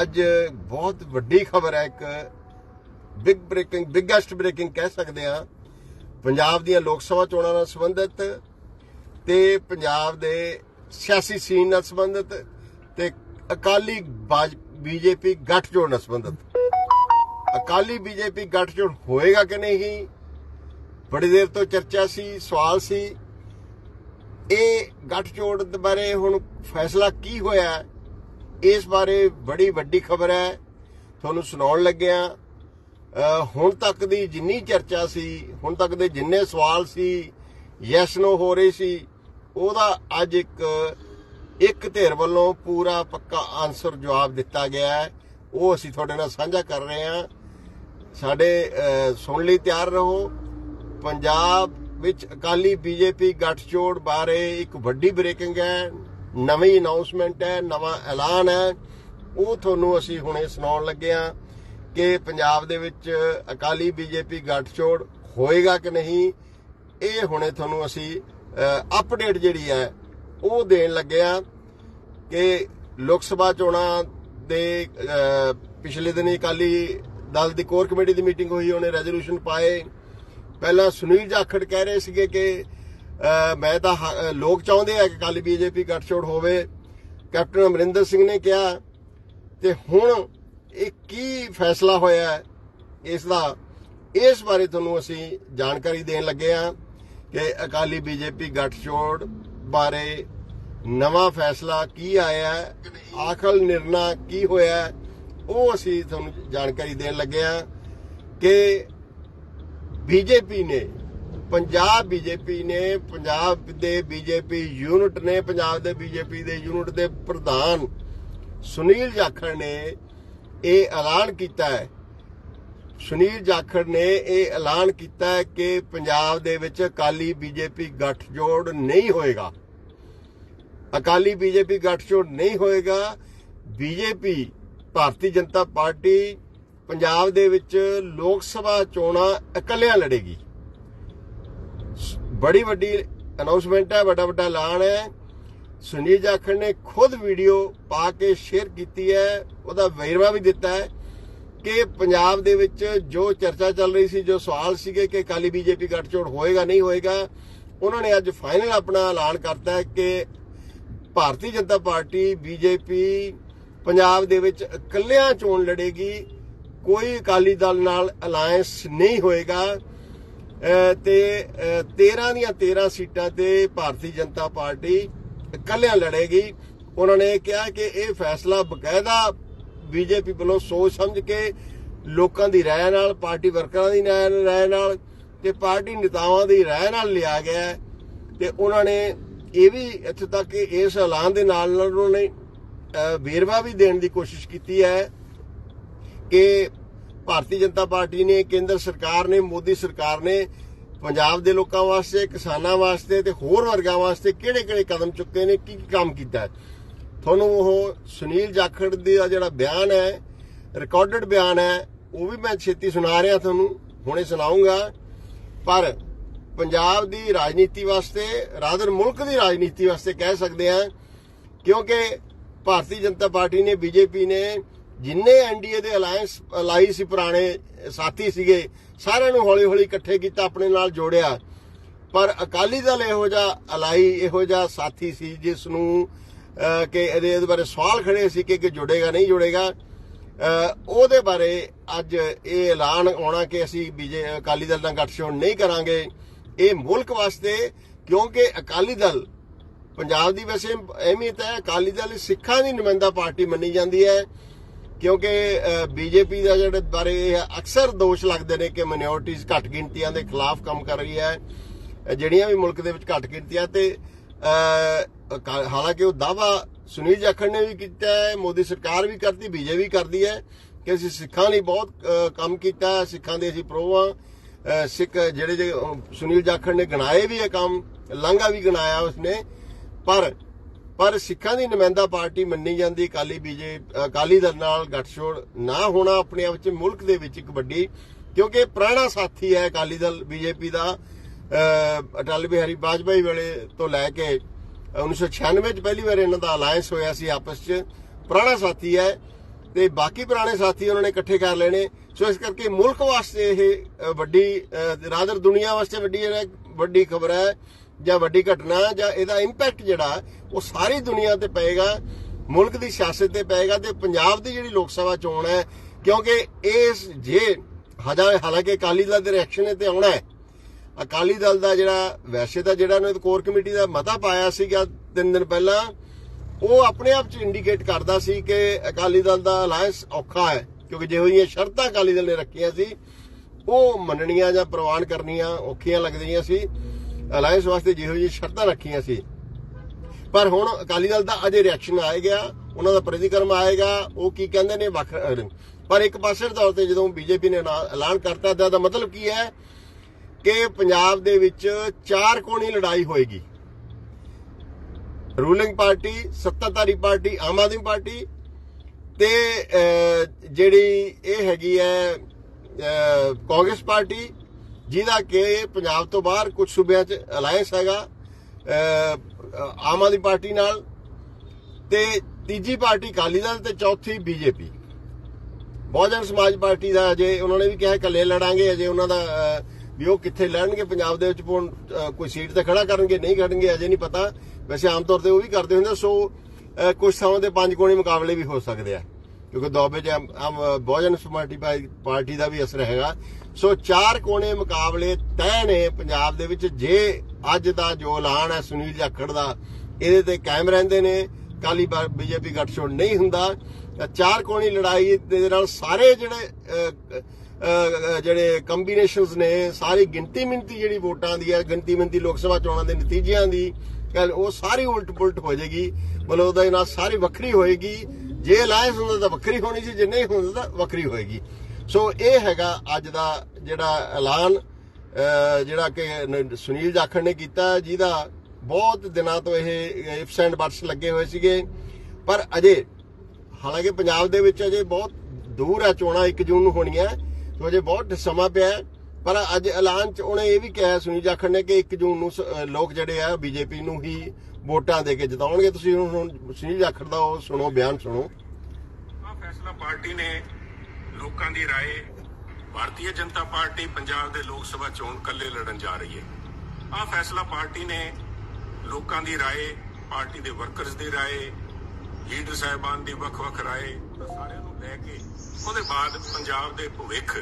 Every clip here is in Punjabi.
ਅੱਜ ਬਹੁਤ ਵੱਡੀ ਖਬਰ ਹੈ, ਇੱਕ ਬਿਗ ਬ੍ਰੇਕਿੰਗ ਬਿਗੈਸਟ ਬ੍ਰੇਕਿੰਗ ਕਹਿ ਸਕਦੇ ਆ ਪੰਜਾਬ ਦੀਆਂ ਲੋਕ ਸਭਾ ਚੋਣਾਂ ਨਾਲ ਸੰਬੰਧਿਤ ਤੇ ਪੰਜਾਬ ਦੇ ਸਿਆਸੀ ਸੀਨ ਨਾਲ ਸੰਬੰਧਿਤ ਤੇ ਅਕਾਲੀ ਬੀਜੇਪੀ ਗੱਠਜੋੜ ਨਾਲ ਸੰਬੰਧਿਤ। ਅਕਾਲੀ ਬੀਜੇਪੀ ਗੱਠਜੋੜ ਹੋਏਗਾ ਕਿ ਨਹੀਂ, ਬੜੀ ਦੇਰ ਤੋਂ ਚਰਚਾ ਸੀ, ਸਵਾਲ ਸੀ। ਇਹ ਗੱਠਜੋੜ ਬਾਰੇ ਹੁਣ ਫੈਸਲਾ ਕੀ ਹੋਇਆ ਇਸ ਬਾਰੇ ਬੜੀ ਵੱਡੀ ਖਬਰ ਹੈ। ਤੁਹਾਨੂੰ ਸੁਣਾਉਣ ਲੱਗਿਆ ਹੁਣ ਤੱਕ ਦੀ ਜਿੰਨੀ ਚਰਚਾ ਸੀ, ਹੁਣ ਤੱਕ ਦੇ ਜਿੰਨੇ ਸਵਾਲ ਸੀ ਯੈਸ ਨੋ ਹੋ ਰਹੀ ਸੀ, ਉਹਦਾ ਅੱਜ ਇੱਕ ਇੱਕ ਧਿਰ ਵੱਲੋਂ ਪੂਰਾ ਪੱਕਾ ਆਨਸਰ ਜਵਾਬ ਦਿੱਤਾ ਗਿਆ ਹੈ। ਉਹ ਅਸੀਂ ਤੁਹਾਡੇ ਨਾਲ ਸਾਂਝਾ ਕਰ ਰਹੇ ਹਾਂ। ਸਾਡੇ ਸੁਣ ਲਈ ਤਿਆਰ ਰਹੋ। ਪੰਜਾਬ ਵਿੱਚ ਅਕਾਲੀ ਬੀਜੇਪੀ ਗੱਠਜੋੜ ਬਾਰੇ ਇੱਕ ਵੱਡੀ ਬ੍ਰੇਕਿੰਗ ਹੈ। ਨਵੀਂ ਅਨਾਉਂਸਮੈਂਟ ਹੈ, ਨਵਾਂ ਐਲਾਨ ਹੈ। ਉਹ ਤੁਹਾਨੂੰ ਅਸੀਂ ਹੁਣੇ ਸੁਣਾਉਣ ਲੱਗੇ ਹਾਂ ਕਿ ਪੰਜਾਬ ਦੇ ਵਿੱਚ ਅਕਾਲੀ ਬੀਜੇਪੀ ਗੱਠਜੋੜ ਹੋਏਗਾ ਕਿ ਨਹੀਂ, ਇਹ ਹੁਣੇ ਤੁਹਾਨੂੰ ਅਸੀਂ ਅਪਡੇਟ ਜਿਹੜੀ ਹੈ, ਉਹ ਦੇਣ ਲੱਗੇ ਹਾਂ ਕਿ ਲੋਕ ਸਭਾ ਚੋਣਾਂ ਦੇ ਪਿਛਲੇ ਦਿਨੀ ਅਕਾਲੀ ਦਲ ਦੀ ਕੋਰ ਕਮੇਟੀ ਦੀ ਮੀਟਿੰਗ ਹੋਈ, ਉਹਨੇ ਰੈਜ਼ੋਲੂਸ਼ਨ ਪਾਏ। ਪਹਿਲਾਂ ਸੁਨੀਲ ਜਾਖੜ ਕਹਿ ਰਹੇ ਸੀਗੇ ਕਿ ਮੈਂ ਤਾਂ ਲੋਕ ਚਾਹੁੰਦੇ ਆ ਕਿ ਅਕਾਲੀ ਬੀਜੇਪੀ ਗੱਠਜੋੜ ਹੋਵੇ। ਕੈਪਟਨ ਅਮਰਿੰਦਰ ਸਿੰਘ ਨੇ ਕਿਹਾ ਤੇ ਹੁਣ ਇਹ ਕੀ ਫੈਸਲਾ ਹੋਇਆ ਹੈ ਇਸ ਦਾ, ਇਸ ਬਾਰੇ ਤੁਹਾਨੂੰ ਅਸੀਂ ਜਾਣਕਾਰੀ ਦੇਣ ਲੱਗੇ ਹਾਂ ਕਿ ਅਕਾਲੀ ਬੀਜੇਪੀ ਗੱਠਜੋੜ ਬਾਰੇ ਨਵਾਂ ਫੈਸਲਾ ਕੀ ਆਇਆ, ਆਖਲ ਨਿਰਣਾ ਕੀ ਹੋਇਆ, ਉਹ ਅਸੀਂ ਤੁਹਾਨੂੰ ਜਾਣਕਾਰੀ ਦੇਣ ਲੱਗੇ ਹਾਂ ਕਿ ਬੀਜੇਪੀ ਨੇ ਪੰਜਾਬ ਬੀਜੇਪੀ ਨੇ, ਪੰਜਾਬ ਦੇ ਬੀਜੇਪੀ ਯੂਨਿਟ ਨੇ, ਪੰਜਾਬ ਦੇ ਬੀਜੇਪੀ ਦੇ ਯੂਨਿਟ ਦੇ ਪ੍ਰਧਾਨ ਸੁਨੀਲ ਜਾਖੜ ਨੇ ਇਹ ਐਲਾਨ ਕੀਤਾ ਹੈ। ਸੁਨੀਲ ਜਾਖੜ ਨੇ ਇਹ ਐਲਾਨ ਕੀਤਾ ਹੈ ਕਿ ਪੰਜਾਬ ਦੇ ਵਿੱਚ ਅਕਾਲੀ ਬੀਜੇਪੀ ਗੱਠਜੋੜ ਨਹੀਂ ਹੋਏਗਾ। ਅਕਾਲੀ ਬੀਜੇਪੀ ਗੱਠਜੋੜ ਨਹੀਂ ਹੋਏਗਾ। ਬੀਜੇਪੀ ਭਾਰਤੀ ਜਨਤਾ ਪਾਰਟੀ ਪੰਜਾਬ ਦੇ ਵਿੱਚ ਲੋਕ ਸਭਾ ਚੋਣਾਂ ਇਕੱਲਿਆਂ ਲੜੇਗੀ। ਬੜੀ ਵੱਡੀ ਅਨਾਉਂਸਮੈਂਟ ਹੈ, ਵੱਡਾ ਵੱਡਾ ਐਲਾਨ ਹੈ। ਸੁਨੀਲ ਜਾਖੜ ਨੇ ਖੁਦ ਵੀਡੀਓ ਪਾ ਕੇ ਸ਼ੇਅਰ ਕੀਤੀ ਹੈ। ਉਹਦਾ ਵੇਰਵਾ ਵੀ ਦਿੱਤਾ ਹੈ ਕਿ ਪੰਜਾਬ ਦੇ ਵਿੱਚ ਜੋ ਚਰਚਾ ਚੱਲ ਰਹੀ ਸੀ, ਜੋ ਸਵਾਲ ਸੀਗੇ ਕਿ ਅਕਾਲੀ ਬੀਜੇਪੀ ਗੱਠਜੋੜ ਹੋਏਗਾ, ਨਹੀਂ ਹੋਏਗਾ, ਉਹਨਾਂ ਨੇ ਅੱਜ ਫਾਈਨਲ ਆਪਣਾ ਐਲਾਨ ਕਰਤਾ ਹੈ ਕਿ ਭਾਰਤੀ ਜਨਤਾ ਪਾਰਟੀ, ਬੀਜੇਪੀ ਪੰਜਾਬ ਦੇ ਵਿੱਚ ਇਕੱਲਿਆਂ ਚੋਣ ਲੜੇਗੀ। ਕੋਈ ਅਕਾਲੀ ਦਲ ਨਾਲ ਅਲਾਈਅੰਸ ਨਹੀਂ ਹੋਏਗਾ। ਤੇ 13 ਦੀਆਂ 13 ਸੀਟਾਂ ਤੇ ਭਾਰਤੀ ਜਨਤਾ ਪਾਰਟੀ ਇਕੱਲਿਆਂ ਲੜੇਗੀ। ਉਹਨਾਂ ਨੇ ਕਿਹਾ ਕਿ ਇਹ ਫੈਸਲਾ ਬਕਾਇਦਾ ਬੀਜੇਪੀ ਵੱਲੋਂ ਸੋਚ ਸਮਝ ਕੇ ਲੋਕਾਂ ਦੀ ਰਾਏ ਨਾਲ, ਪਾਰਟੀ ਵਰਕਰਾਂ ਦੀ ਰਾਏ ਨਾਲ ਤੇ ਪਾਰਟੀ ਨੇਤਾਵਾਂ ਦੀ ਰਾਏ ਨਾਲ ਲਿਆ ਗਿਆ ਤੇ ਉਹਨਾਂ ਨੇ ਇਹ ਵੀ ਇੱਥੇ ਤੱਕ ਕਿ ਇਸ ਐਲਾਨ ਦੇ ਨਾਲ ਨਾਲ ਉਹਨਾਂ ਨੇ ਵੇਰਵਾ ਵੀ ਦੇਣ ਦੀ ਕੋਸ਼ਿਸ਼ ਕੀਤੀ ਹੈ ਕਿ ਭਾਰਤੀ ਜਨਤਾ ਪਾਰਟੀ ਨੇ, ਕੇਂਦਰ ਸਰਕਾਰ ਨੇ, ਮੋਦੀ ਸਰਕਾਰ ਨੇ ਪੰਜਾਬ ਦੇ ਲੋਕਾਂ ਵਾਸਤੇ, ਕਿਸਾਨਾਂ ਵਾਸਤੇ ਤੇ ਹੋਰ ਵਰਗਾਂ ਵਾਸਤੇ ਕਿਹੜੇ-ਕਿਹੜੇ ਕਦਮ ਚੁੱਕੇ ਨੇ ਕੀ ਕੀ ਕੰਮ ਕੀਤਾ ਤੁਹਾਨੂੰ ਉਹ ਸੁਨੀਲ ਜਾਖੜ ਦਾ ਜਿਹੜਾ ਬਿਆਨ ਹੈ ਰਿਕਾਰਡਡ ਬਿਆਨ ਹੈ, ਉਹ ਵੀ ਮੈਂ ਛੇਤੀ ਸੁਣਾ ਰਿਹਾ ਤੁਹਾਨੂੰ, ਹੁਣੇ ਸੁਣਾਉਂਗਾ। ਪਰ ਪੰਜਾਬ ਦੀ ਰਾਜਨੀਤੀ ਵਾਸਤੇ ਰਾਦਰ ਮੁਲਕ ਦੀ ਰਾਜਨੀਤੀ ਵਾਸਤੇ ਕਹਿ ਸਕਦੇ ਆ ਕਿਉਂਕਿ ਭਾਰਤੀ ਜਨਤਾ ਪਾਰਟੀ ਨੇ, ਬੀਜੇਪੀ ਨੇ ਜਿੰਨੇ ਐਨਡੀਏ ਦੇ ਅਲਾਈਅੰਸ ਅਲਾਈ ਸੀ ਪੁਰਾਣੇ ਸਾਥੀ ਸੀਗੇ, ਸਾਰਿਆਂ ਨੂੰ ਹੌਲੀ-ਹੌਲੀ ਇਕੱਠੇ ਕੀਤਾ, ਆਪਣੇ ਨਾਲ ਜੋੜਿਆ। ਪਰ ਅਕਾਲੀ ਦਲ ਇਹੋ ਜਿਹਾ ਅਲਾਈ, ਇਹੋ ਜਿਹਾ ਸਾਥੀ ਸੀ, ਜਿਸ ਨੂੰ ਕਿ ਇਹਦੇ ਇਹਦੇ ਬਾਰੇ ਸਵਾਲ ਖੜੇ ਸੀ ਕਿ ਕਿ ਜੁੜੇਗਾ, ਨਹੀਂ ਜੁੜੇਗਾ। ਉਹਦੇ ਬਾਰੇ ਅੱਜ ਇਹ ਐਲਾਨ ਆਉਣਾ ਕਿ ਅਸੀਂ ਬੀਜੇ, ਅਕਾਲੀ ਦਲ ਨਾਲ ਗੱਠਜੋੜ ਨਹੀਂ ਕਰਾਂਗੇ, ਇਹ ਮੁਲਕ ਵਾਸਤੇ, ਕਿਉਂਕਿ ਅਕਾਲੀ ਦਲ, ਪੰਜਾਬ ਦੀ ਵੈਸੇ ਅਹਿਮੀਅਤ ਹੈ, ਅਕਾਲੀ ਦਲ ਸਿੱਖਾਂ ਦੀ ਨੁਮਾਇੰਦਾ ਪਾਰਟੀ ਮੰਨੀ ਜਾਂਦੀ ਹੈ। ਕਿਉਂਕਿ ਬੀਜੇਪੀ ਦਾ ਜਿਹੜੇ ਬਾਰੇ ਇਹ ਅਕਸਰ ਦੋਸ਼ ਲੱਗਦੇ ਨੇ ਕਿ ਮਿਨੋਰਟੀਜ਼ ਘੱਟ ਗਿਣਤੀਆਂ ਦੇ ਖਿਲਾਫ ਕੰਮ ਕਰ ਰਹੀ ਹੈ ਜਿਹੜੀਆਂ ਵੀ ਮੁਲਕ ਦੇ ਵਿੱਚ ਘੱਟ ਗਿਣਤੀਆਂ ਤੇ ਹਾਲਾਂਕਿ ਉਹ ਦਾਵਾ ਸੁਨੀਲ ਜਾਖੜ ਨੇ ਵੀ ਕੀਤਾ ਹੈ, ਮੋਦੀ ਸਰਕਾਰ ਵੀ ਕਰਦੀ ਬੀਜੇਪੀ ਕਰਦੀ ਹੈ ਕਿ ਅਸੀਂ ਸਿੱਖਾਂ ਲਈ ਬਹੁਤ ਕੰਮ ਕੀਤਾ, ਸਿੱਖਾਂ ਦੇ ਅਸੀਂ ਪ੍ਰੋ ਹਾਂ। ਸਿੱਖ ਜਿਹੜੇ ਸੁਨੀਲ ਜਾਖੜ ਨੇ ਗਣਾਏ ਵੀ ਇਹ ਕੰਮ, ਲਾਂਘਾ ਵੀ ਗਣਾਇਆ ਉਸਨੇ, ਪਰ ਪਰ ਸਿੱਖਾਂ ਦੀ ਨੁਮਾਇੰਦਾ ਪਾਰਟੀ ਮੰਨੀ ਜਾਂਦੀ ਅਕਾਲੀ ਬੀਜੇ ਅਕਾਲੀ ਦਲ ਨਾਲ ਗੱਠਜੋੜ ਨਾ ਹੋਣਾ ਆਪਣੇ ਆਪ ਵਿੱਚ ਮੁਲਕ ਦੇ ਵਿੱਚ ਇੱਕ ਵੱਡੀ ਕਿਉਂਕਿ ਪੁਰਾਣਾ ਸਾਥੀ ਹੈ ਅਕਾਲੀ ਦਲ ਬੀਜੇਪੀ ਦਾ ਅਟਲ ਬਿਹਾਰੀ ਵਾਜਪਾਈ ਵੇਲੇ ਤੋਂ ਲੈ ਕੇ 1996 ਚ ਪਹਿਲੀ ਵਾਰ ਇਹਨਾਂ ਦਾ ਅਲਾਈਅੰਸ ਹੋਇਆ ਸੀ ਆਪਸ ਚ ਪੁਰਾਣਾ ਸਾਥੀ ਹੈ ਤੇ ਬਾਕੀ ਪੁਰਾਣੇ ਸਾਥੀ ਉਹਨਾਂ ਨੇ ਇਕੱਠੇ ਕਰ ਲੈਣੇ। ਸੋ ਇਸ ਕਰਕੇ ਮੁਲਕ ਵਾਸਤੇ ਇਹ ਵੱਡੀ ਅ, ਰਾਦਰ ਦੁਨੀਆ ਵਾਸਤੇ ਵੱਡੀ ਵੱਡੀ ਖਬਰ ਹੈ। ਜਾਂ ਵੱਡੀ ਘਟਨਾ ਜਾਂ ਇਹਦਾ ਇੰਪੈਕਟ ਜਿਹੜਾ, ਉਹ ਸਾਰੀ ਦੁਨੀਆ ਤੇ ਪਏਗਾ, ਮੁਲਕ ਦੀ ਸਿਆਸਤ ਤੇ ਪਏਗਾ ਤੇ ਪੰਜਾਬ ਦੀ ਜਿਹੜੀ ਲੋਕ ਸਭਾ ਚੋਣ ਹੈ, ਕਿਉਂਕਿ ਇਸ ਜੇ ਹਜਾ, ਹਾਲਾਂਕਿ ਅਕਾਲੀ ਦਲ ਦੇ ਰਿਐਕਸ਼ਨ ਤੇ ਆਉਣਾ ਹੈ। ਅਕਾਲੀ ਦਲ ਦਾ ਜਿਹੜਾ, ਵੈਸੇ ਤਾਂ ਜਿਹੜਾ ਉਹਨੇ ਕੋਰ ਕਮੇਟੀ ਦਾ ਮਤਾ ਪਾਇਆ ਸੀਗਾ ਤਿੰਨ ਦਿਨ ਪਹਿਲਾਂ, ਉਹ ਆਪਣੇ ਆਪ ਚ ਇੰਡੀਕੇਟ ਕਰਦਾ ਸੀ ਕਿ ਅਕਾਲੀ ਦਲ ਦਾ ਅਲਾਈਅੰਸ ਔਖਾ ਹੈ, ਕਿਉਂਕਿ ਜਿਹੋ ਜਿਹੀਆਂ ਸ਼ਰਤਾਂ ਅਕਾਲੀ ਦਲ ਨੇ ਰੱਖੀਆਂ ਸੀ, ਉਹ ਮੰਨਣੀਆਂ ਜਾਂ ਪ੍ਰਵਾਨ ਕਰਨੀਆਂ ਔਖੀਆਂ ਲੱਗਦੀਆਂ ਸੀ। ਅਲਾਈਅੰਸ ਵਾਸਤੇ ਜਿਹੋ ਜਿਹੀ ਸ਼ਰਤਾਂ ਰੱਖੀਆਂ ਸੀ। ਪਰ ਹੁਣ ਅਕਾਲੀ ਦਲ ਦਾ ਅਜੇ ਰਿਐਕਸ਼ਨ ਆਏਗਾ ਉਹਨਾਂ ਦਾ ਪ੍ਰਤੀਕਰਮ ਆਏਗਾ ਉਹ ਕੀ ਕਹਿੰਦੇ ਨੇ ਵੱਖ ਪਰ ਇੱਕ ਪਾਸੇ ਤੌਰ ਤੇ ਜਦੋਂ ਬੀਜੇਪੀ ਨੇ ਐਲਾਨ ਕਰਤਾ, ਤਾਂ ਦਾ ਮਤਲਬ ਕੀ ਹੈ ਕਿ ਪੰਜਾਬ ਦੇ ਵਿੱਚ ਚਾਰ ਕੋਣੀ ਲੜਾਈ ਹੋਏਗੀ। ਰੂਲਿੰਗ ਪਾਰਟੀ, ਸੱਤਾਧਾਰੀ ਪਾਰਟੀ, ਆਮ ਆਦਮੀ ਪਾਰਟੀ ਤੇ ਜਿਹੜੀ ਇਹ ਹੈਗੀ ਹੈ ਕਾਂਗਰਸ ਪਾਰਟੀ ਜਿਹਦਾ ਕਿ ਪੰਜਾਬ ਤੋਂ ਬਾਹਰ ਕੁਝ ਸੂਬਿਆਂ 'ਚ ਅਲਾਈਅੰਸ ਹੈਗਾ ਆਮ ਆਦਮੀ ਪਾਰਟੀ ਨਾਲ ਤੇ ਤੀਜੀ ਪਾਰਟੀ ਅਕਾਲੀ ਦਲ ਤੇ ਚੌਥੀ ਬੀਜੇਪੀ। ਬਹੁਜਨ ਸਮਾਜ ਪਾਰਟੀ ਦਾ ਅਜੇ ਉਹਨਾਂ ਨੇ ਵੀ ਕਿਹਾ ਇਕੱਲੇ ਲੜਾਂਗੇ ਅਜੇ ਉਹਨਾਂ ਦਾ ਵੀ ਉਹ ਕਿੱਥੇ ਲੜਨਗੇ ਪੰਜਾਬ ਦੇ ਵਿੱਚ ਪੌਣ- ਕੋਈ ਸੀਟ ਤੇ ਖੜਾ ਕਰਨਗੇ ਨਹੀਂ ਖੜਨਗੇ ਅਜੇ ਨਹੀਂ ਪਤਾ। ਵੈਸੇ ਆਮ ਤੌਰ ਤੇ ਉਹ ਵੀ ਕਰਦੇ ਹੁੰਦੇ ਸੋ ਅਹ, ਕੁਝ ਥਾਵਾਂ ਤੇ ਪੰਜ ਕੋਣੀ ਮੁਕਾਬਲੇ ਵੀ ਹੋ ਸਕਦੇ ਆ। ਕਿਉਂਕਿ ਦੋਬੇ ਚ ਆਮ ਬਹੁਜਨ ਸਮਾਜ ਪਾਰਟੀ ਦਾ ਵੀ ਅਸਰ ਹੈਗਾ। ਸੋ ਚਾਰ ਕੋਣੇ ਮੁਕਾਬਲੇ ਤੈਅ ਨੇ ਪੰਜਾਬ ਦੇ ਵਿੱਚ। ਜੇ ਅੱਜ ਦਾ ਜੋ ਐਲਾਨ ਹੈ ਸੁਨੀਲ ਜਾਖੜ ਦਾ, ਇਹਦੇ ਤੇ ਕਾਇਮ ਰਹਿੰਦੇ ਨੇ। ਕਾਲੀ ਬੀਜੇਪੀ ਗੱਠਜੋੜ ਨਹੀਂ ਹੁੰਦਾ। ਚਾਰ ਕੋਣੀ ਲੜਾਈ ਦੇ ਨਾਲ ਸਾਰੇ ਜਿਹੜੇ ਜਿਹੜੇ ਕੰਬੀਨੇਸ਼ਨਸ ਨੇ, ਸਾਰੀ ਗਿਣਤੀ ਮਿੰਤੀ ਜਿਹੜੀ ਵੋਟਾਂ ਦੀ ਹੈ ਗਿਣਤੀ ਮਿੰਤੀ ਲੋਕ ਸਭਾ ਚੋਣਾਂ ਦੇ ਨਤੀਜਿਆਂ ਦੀ ਉਹ ਸਾਰੀ ਉਲਟ ਪੁਲਟ ਹੋ ਜਾਏਗੀ। ਮਤਲਬ ਉਹਦਾ ਨਾਲ ਸਾਰੀ ਵੱਖਰੀ ਹੋਏਗੀ। ਜੇ ਅਲਾਈਅੰਸ ਹੁੰਦਾ ਤਾਂ ਵੱਖਰੀ ਹੋਣੀ ਸੀ, ਜੇ ਨਹੀਂ ਹੁੰਦਾ ਤਾਂ ਵੱਖਰੀ ਹੋਏਗੀ। ਸੋ ਇਹ ਹੈਗਾ ਅੱਜ ਦਾ ਜਿਹੜਾ ਐਲਾਨ ਜਿਹੜਾ ਕਿ ਸੁਨੀਲ ਜਾਖੜ ਨੇ ਕੀਤਾ। ਜਿਹਦਾ ਬਹੁਤ ਦਿਨਾਂ ਤੋਂ ਇਹ ਇਫਸ ਐਂਡ ਬਟਸ ਲੱਗੇ ਹੋਏ ਸੀਗੇ। ਪਰ ਅਜੇ, ਹਾਲਾਂਕਿ ਪੰਜਾਬ ਦੇ ਵਿੱਚ ਅਜੇ ਬਹੁਤ ਦੂਰ ਹੈ, ਚੋਣਾਂ 1 ਜੂਨ ਨੂੰ ਹੋਣੀਆਂ। ਸੋ, ਅਜੇ ਬਹੁਤ ਸਮਾਂ ਪਿਆ ਪਰ ਅੱਜ ਐਲਾਨ ਚ ਉਹਨੇ ਇਹ ਵੀ ਕਿਹਾ ਸੁਨੀਲ ਜਾਖੜ ਨੇ ਕਿ 1 ਜੂਨ ਨੂੰ ਲੋਕ ਜਿਹੜੇ ਆ, ਬੀਜੇਪੀ ਨੂੰ ਹੀ ਵੋਟਾਂ ਦੇ ਕੇ ਜਿਤਾਉਣਗੇ। ਤੁਸੀਂ ਹੁਣ ਸੁਨੀਲ ਜਾਖੜ ਦਾ ਉਹ ਸੁਣੋ, ਬਿਆਨ ਸੁਣੋ। ਆ ਫੈਸਲਾ ਪਾਰਟੀ ਨੇ ਲੋਕਾਂ ਦੀ رائے ਭਾਰਤੀ ਜਨਤਾ ਪਾਰਟੀ ਪੰਜਾਬ ਦੇ ਲੋਕ ਸਭਾ ਚੋਣ ਕੱਲੇ ਲੜਨ ਜਾ ਰਹੀ ਹੈ ਆ ਫੈਸਲਾ ਪਾਰਟੀ ਨੇ ਲੋਕਾਂ ਦੀ رائے ਪਾਰਟੀ ਦੇ ਵਰਕਰਸ ਦੀ رائے ਲੀਡਰ ਸਾਹਿਬਾਨ ਦੀ ਵੱਖ-ਵੱਖ رائے ਸਾਰਿਆਂ ਨੂੰ ਲੈ ਕੇ ਉਹਦੇ ਬਾਅਦ ਪੰਜਾਬ ਦੇ ਭਵਿੱਖ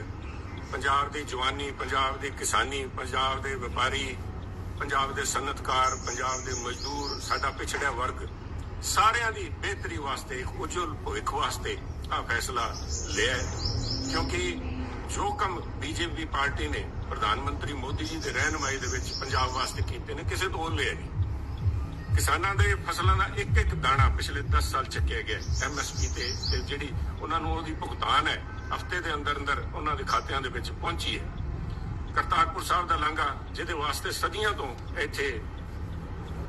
ਪੰਜਾਬ ਦੀ ਜਵਾਨੀ ਪੰਜਾਬ ਦੀ ਕਿਸਾਨੀ ਪੰਜਾਬ ਦੇ ਵਪਾਰੀ ਪੰਜਾਬ ਦੇ ਸਨਅਤਕਾਰ ਪੰਜਾਬ ਦੇ ਮਜ਼ਦੂਰ ਸਾਡਾ ਪਿਛੜਿਆ ਵਰਗ ਸਾਰਿਆਂ ਦੀ ਬਿਹਤਰੀ ਵਾਸਤੇ ਇੱਕ ਉਜਵਲ ਭਵਿੱਖ ਵਾਸਤੇ ਆ ਫੈਸਲਾ ਲਿਆ ਹੈ। ਕਿਉਂਕਿ ਜੋ ਕੰਮ ਬੀਜੇਪੀ ਪਾਰਟੀ ਨੇ ਪ੍ਰਧਾਨ ਮੰਤਰੀ ਮੋਦੀ ਜੀ ਦੇ ਰਹਿਨਮਾਈ ਦੇ ਵਿੱਚ ਪੰਜਾਬ ਵਾਸਤੇ ਕੀਤੇ ਨੇ ਕਿਸੇ ਤੋਂ ਲਿਆ ਨਹੀਂ ਕਿਸਾਨਾਂ ਦੇ ਫਸਲਾਂ ਦਾ ਇੱਕ ਇੱਕ ਦਾਣਾ ਪਿਛਲੇ 10 ਸਾਲ ਚੱਕਿਆ ਗਿਆ ਐਮਐਸਪੀ ਤੇ ਤੇ ਜਿਹੜੀ ਉਹਨਾਂ ਨੂੰ ਉਹਦੀ ਭੁਗਤਾਨ ਹੈ ਹਫ਼ਤੇ ਦੇ ਅੰਦਰ ਅੰਦਰ ਉਹਨਾਂ ਦੇ ਖਾਤਿਆਂ ਦੇ ਵਿੱਚ ਪਹੁੰਚੀ ਹੈ ਕਰਤਾਰਪੁਰ ਸਾਹਿਬ ਦਾ ਲਾਂਘਾ ਜਿਹਦੇ ਵਾਸਤੇ ਸਦੀਆਂ ਤੋਂ ਇੱਥੇ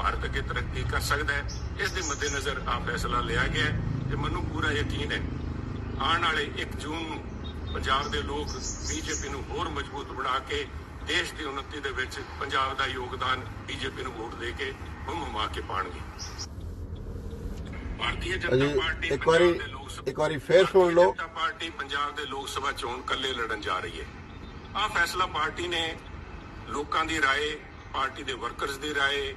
ਭਾਰਤ ਅੱਗੇ ਤਰੱਕੀ ਕਰ ਸਕਦਾ ਹੈ। ਇਸ ਦੇ ਮੱਦੇਨਜ਼ਰ ਆ ਫੈਸਲਾ ਲਿਆ ਗਿਆ ਤੇ ਮੈਨੂੰ ਪੂਰਾ ਯਕੀਨ ਹੈ। ਆਉਣ ਵਾਲੇ 1 ਜੂਨ ਨੂੰ ਪੰਜਾਬ ਦੇ ਲੋਕ ਬੀਜੇਪੀ ਨੂੰ ਹੋਰ ਮਜ਼ਬੂਤ ਬਣਾ ਕੇ ਦੇਸ਼ ਦੀ ਉਨਤੀ ਦੇ ਵਿੱਚ ਪੰਜਾਬ ਦਾ ਯੋਗਦਾਨ ਬੀਜੇਪੀ ਨੂੰ ਵੋਟ ਦੇ ਕੇ ਹਮਮਾ ਕੇ ਪਾਣਗੇ ਭਾਰਤੀ ਜਨਤਾ ਪਾਰਟੀ ਇੱਕ ਵਾਰੀ ਇੱਕ ਵਾਰੀ ਫੇਰ ਸੁਣ ਲਓ। ਜਨਤਾ ਪਾਰਟੀ ਪੰਜਾਬ ਦੇ ਲੋਕ ਸਭਾ ਚੋਣ ਕੱਲੇ ਲੜਨ ਜਾ ਰਹੀ ਹੈ। ਆ ਫੈਸਲਾ ਪਾਰਟੀ ਨੇ ਲੋਕਾਂ ਦੀ رائے ਪਾਰਟੀ ਦੇ ਵਰਕਰਸ ਦੀ رائے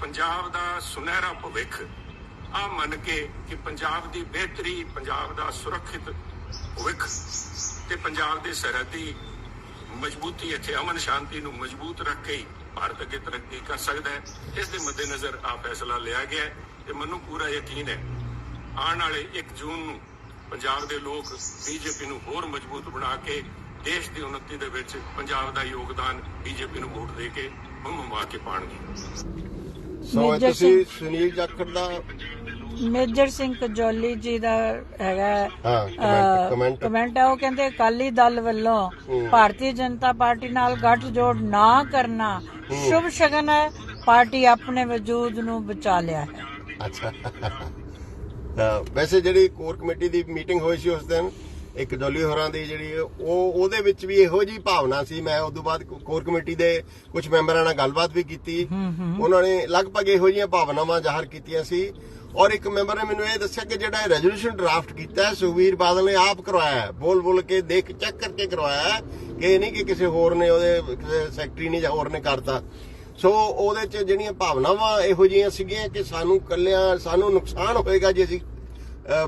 ਪੰਜਾਬ ਦਾ ਸੁਨਹਿਰਾ ਭਵਿੱਖ ਆ ਮੰਨ ਕੇ ਕਿ ਪੰਜਾਬ ਦੀ ਬਿਹਤਰੀ, ਪੰਜਾਬ ਦਾ ਸੁਰੱਖਿਅਤ ਭਵਿੱਖ ਤੇ ਪੰਜਾਬ ਦੇ ਸਰਹੱਦੀ ਮਜ਼ਬੂਤੀ ਇੱਥੇ ਅਮਨ ਸ਼ਾਂਤੀ ਨੂੰ ਮਜ਼ਬੂਤ ਰੱਖ ਕੇ ਭਾਰਤ ਅੱਗੇ ਤਰੱਕੀ ਕਰ ਸਕਦਾ ਹੈ। ਇਸ ਦੇ ਮੱਦੇਨਜ਼ਰ ਆ ਫੈਸਲਾ ਲਿਆ ਗਿਆ ਹੈ ਤੇ ਮੈਨੂੰ ਪੂਰਾ ਯਕੀਨ ਹੈ, ਆਉਣ ਵਾਲੇ 1 ਜੂਨ ਨੂੰ ਪੰਜਾਬ ਦੇ ਲੋਕ ਬੀਜੇਪੀ ਨੂੰ ਹੋਰ ਮਜ਼ਬੂਤ ਬਣਾ ਕੇ ਦੇਸ਼ ਦੀ ਉન્નਤੀ ਦੇ ਵਿੱਚ ਪੰਜਾਬ ਦਾ ਯੋਗਦਾਨ ਬੀਜੇਪੀ ਨੂੰ ਵੋਟ ਦੇ ਕੇ ਮਮਾ ਕੇ ਪਾਣਗੇ ਸੋ ਇਹ ਮੇਜਰ ਤੁਸੀਂ ਸਿੰਘ। ਸੁਨੀਲ ਜਾਖੜ ਦਾ ਮੇਜਰ ਸਿੰਘ ਕਜੋਲੀ ਜੀ ਦਾ ਹੈਗਾ ਹਾਂ, ਅਹ, comment- comment। ਕਮੈਂਟ ਹੈ ਉਹ ਕਹਿੰਦੇ ਅਕਾਲੀ ਦਲ ਵੱਲੋਂ ਹੂੰ। ਭਾਰਤੀ ਜਨਤਾ ਪਾਰਟੀ ਨਾਲ ਗੱਠਜੋੜ ਨਾ ਕਰਨਾ ਸ਼ੁਭ ਸ਼ਗਨ ਹੈ ਪਾਰਟੀ ਆਪਣੇ ਵਜੂਦ ਨੂੰ ਬਚਾ ਲਿਆ ਹੈ ਅੱਛਾ ਤਾਂ ਵੈਸੇ ਜਿਹੜੀ ਕੋਰ ਕਮੇਟੀ ਦੀ ਮੀਟਿੰਗ ਹੋਈ ਸੀ ਉਸ ਦਿਨ ਇੱਕ ਡੋਲੀ ਹੋਰਾਂ ਦੀ ਜਿਹੜੀ ਉਹ ਉਹਦੇ ਵਿੱਚ ਵੀ ਇਹੋ ਜੀ ਭਾਵਨਾ ਸੀ। ਮੈਂ ਉਸ ਤੋਂ ਬਾਅਦ ਕੋਰ ਕਮੇਟੀ ਦੇ ਕੁਝ ਮੈਂਬਰਾਂ ਨਾਲ ਗੱਲਬਾਤ ਵੀ ਕੀਤੀ। ਉਹਨਾਂ ਨੇ ਲਗਭਗ ਇਹੋ ਜੀਆਂ ਭਾਵਨਾਵਾਂ ਜ਼ਾਹਰ ਕੀਤੀਆਂ ਸੀ। ਔਰ ਇੱਕ ਮੈਂਬਰ ਨੇ ਮੈਨੂੰ ਇਹ ਦੱਸਿਆ ਕਿ ਜਿਹੜਾ ਰੈਜ਼ੋਲੂਸ਼ਨ ਡਰਾਫਟ ਕੀਤਾ ਹੈ ਸੁਖਬੀਰ ਬਾਦਲ ਨੇ ਆਪ ਕਰਵਾਇਆ ਹੈ। ਬੋਲ ਬੋਲ ਕੇ ਦੇਖ ਚੈੱਕ ਕਰਕੇ ਕਰਵਾਇਆ ਹੈ ਕਿ ਇਹ ਨਹੀਂ ਕਿ ਕਿਸੇ ਹੋਰ ਨੇ ਉਹਦੇ ਕਿਸੇ ਸੈਕਟਰੀ ਨੇ ਜਾਂ ਹੋਰ ਨੇ ਕਰਤਾ। ਸੋ ਉਹਦੇ ਚ ਜਿਹੜੀਆਂ ਭਾਵਨਾਵਾਂ ਇਹੋ ਜਿਹੀਆਂ ਸੀਗੀਆਂ ਕਿ ਸਾਨੂੰ ਕੱਲਿਆਂ ਸਾਨੂੰ ਨੁਕਸਾਨ ਹੋਏਗਾ ਜੇ ਅਸੀਂ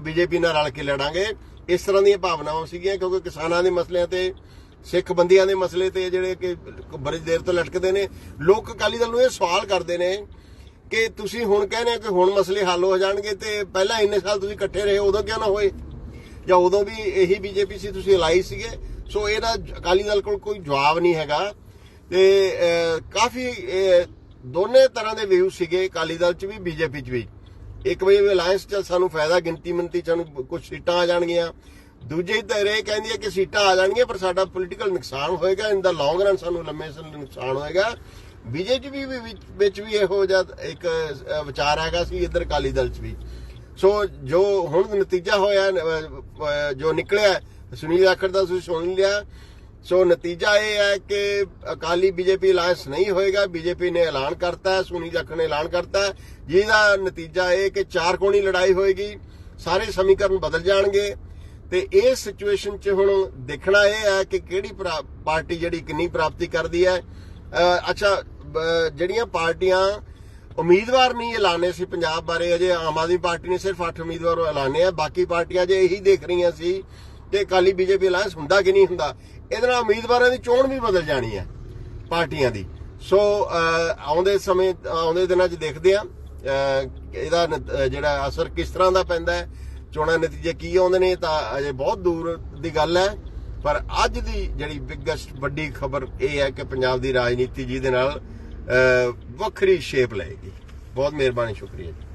ਬੀਜੇਪੀ ਨਾਲ ਰਲ ਕੇ ਲੜਾਂਗੇ। ਇਸ ਤਰ੍ਹਾਂ ਦੀਆਂ ਭਾਵਨਾਵਾਂ ਸੀਗੀਆਂ ਕਿਉਂਕਿ ਕਿਸਾਨਾਂ ਦੇ ਮਸਲਿਆਂ ਤੇ, ਸਿੱਖ ਬੰਦੀਆਂ ਦੇ ਮਸਲੇ ਤੇ ਜਿਹੜੇ ਕਿ ਬੜੀ ਦੇਰ ਤੋਂ ਲਟਕਦੇ ਨੇ, ਲੋਕ ਅਕਾਲੀ ਦਲ ਨੂੰ ਇਹ ਸਵਾਲ ਕਰਦੇ ਨੇ ਕਿ ਤੁਸੀਂ ਹੁਣ ਕਹਿੰਦੇ ਹੋ ਕਿ ਹੁਣ ਮਸਲੇ ਹੱਲ ਹੋ ਜਾਣਗੇ ਤੇ ਪਹਿਲਾਂ ਇੰਨੇ ਸਾਲ ਤੁਸੀਂ ਇਕੱਠੇ ਰਹੇ, ਉਦੋਂ ਕਿਉਂ ਨਾ ਹੋਏ? ਜਾਂ ਉਦੋਂ ਵੀ ਇਹੀ ਬੀਜੇਪੀ ਸੀ, ਤੁਸੀਂ ਅਲਾਈ ਸੀਗੇ? ਸੋ ਇਹਦਾ ਅਕਾਲੀ ਦਲ ਕੋਲ ਕੋਈ ਜਵਾਬ ਨਹੀਂ ਹੈਗਾ। ਤੇ ਕਾਫੀ ਦੋਨੇ ਤਰ੍ਹਾਂ ਦੇ ਵਿਊ ਸੀਗੇ ਅਕਾਲੀ ਦਲ ਚ ਵੀ, ਬੀਜੇਪੀ ਚ ਵੀ। ਇੱਕ ਵੇ ਅਲਾਈਅੰਸ ਚ ਸਾਨੂੰ ਫਾਇਦਾ, ਗਿਣਤੀ ਮੰਤੀ ਸਾਨੂੰ ਕੁਝ ਸੀਟਾਂ ਆ ਜਾਣਗੀਆਂ। ਦੂਜੇ ਧਿਰ ਇਹ ਕਹਿੰਦੀ ਹੈ ਕਿ ਸੀਟਾਂ ਆ ਜਾਣਗੀਆਂ, ਪਰ ਸਾਡਾ ਪੋਲੀਟੀਕਲ ਨੁਕਸਾਨ ਹੋਏਗਾ, ਇਨ ਦਾ ਲੌਂਗ ਰਨ ਸਾਨੂੰ ਲੰਮੇ ਸਮੇਂ ਨੁਕਸਾਨ ਹੋਏਗਾ। ਬੀਜੇਪੀ ਵੀ ਵਿੱਚ- ਵੀ ਇਹੋ ਜਿਹਾ ਇੱਕ ਵਿਚਾਰ ਹੈਗਾ ਸੀ, ਇਧਰ ਅਕਾਲੀ ਦਲ ਚ ਵੀ। ਸੋ ਜੋ ਹੁਣ ਨਤੀਜਾ ਹੋਇਆ ਜੋ ਨਿਕਲਿਆ, ਸੁਨੀਲ ਆਖਰ ਦਾ ਤੁਸੀਂ ਸੁਣ ਲਿਆ। ਸੋ ਨਤੀਜਾ ਇਹ ਹੈ ਕਿ ਅਕਾਲੀ ਬੀਜੇਪੀ ਅਲਾਈਅੰਸ ਨਹੀਂ ਹੋਏਗਾ। ਬੀਜੇਪੀ ਨੇ ਐਲਾਨ ਕਰਤਾ ਹੈ, ਸੁਨੀਲ ਜਾਖੜ ਨੇ ਐਲਾਨ ਕਰਤਾ ਹੈ। ਜਿਹਦਾ ਨਤੀਜਾ ਇਹ ਕਿ ਚਾਰ ਕੋਣੀ ਲੜਾਈ ਹੋਏਗੀ, ਸਾਰੇ ਸਮੀਕਰਨ ਬਦਲ ਜਾਣਗੇ। ਤੇ ਇਸ ਸਿਚੁਏਸ਼ਨ 'ਚ ਹੁਣ ਦੇਖਣਾ ਇਹ ਹੈ ਕਿ ਕਿਹੜੀ ਪਾਰਟੀ ਜਿਹੜੀ ਕਿੰਨੀ ਪ੍ਰਾਪਤੀ ਕਰਦੀ ਹੈ। ਅੱਛਾ ਜਿਹੜੀਆਂ ਪਾਰਟੀਆਂ ਉਮੀਦਵਾਰ ਨਹੀਂ ਐਲਾਨੇ ਸੀ ਪੰਜਾਬ ਬਾਰੇ, ਅਜੇ ਆਮ ਆਦਮੀ ਪਾਰਟੀ ਨੇ ਸਿਰਫ 8 ਉਮੀਦਵਾਰ ਐਲਾਨੇ ਆ। ਬਾਕੀ ਪਾਰਟੀਆਂ ਜੇ ਇਹੀ ਦੇਖ ਰਹੀਆਂ ਸੀ ਕਿ ਅਕਾਲੀ ਬੀਜੇਪੀ ਅਲਾਈਅੰਸ ਹੁੰਦਾ ਕਿ ਨਹੀਂ ਹੁੰਦਾ ਇਹਦੇ ਨਾਲ ਉਮੀਦਵਾਰਾਂ ਦੀ ਚੋਣ ਵੀ ਬਦਲ ਜਾਣੀ ਹੈ ਪਾਰਟੀਆਂ ਦੀ। ਸੋ ਆਉਂਦੇ ਸਮੇਂ, ਆਉਂਦੇ ਦਿਨਾਂ 'ਚ ਦੇਖਦੇ ਆ ਇਹਦਾ ਜਿਹੜਾ ਅਸਰ ਕਿਸ ਤਰ੍ਹਾਂ ਦਾ ਪੈਂਦਾ ਹੈ, ਚੋਣਾਂ ਨਤੀਜੇ ਕੀ ਆਉਂਦੇ ਨੇ, ਤਾਂ ਅਜੇ ਬਹੁਤ ਦੂਰ ਦੀ ਗੱਲ ਹੈ। ਪਰ ਅੱਜ ਦੀ ਜਿਹੜੀ ਬਿਗੇਸਟ ਵੱਡੀ ਖਬਰ ਇਹ ਹੈ ਕਿ ਪੰਜਾਬ ਦੀ ਰਾਜਨੀਤੀ ਜਿਹਦੇ ਨਾਲ ਵੱਖਰੀ ਸ਼ੇਪ ਲਏਗੀ। ਬਹੁਤ ਮਿਹਰਬਾਨੀ, ਸ਼ੁਕਰੀਆ ਜੀ।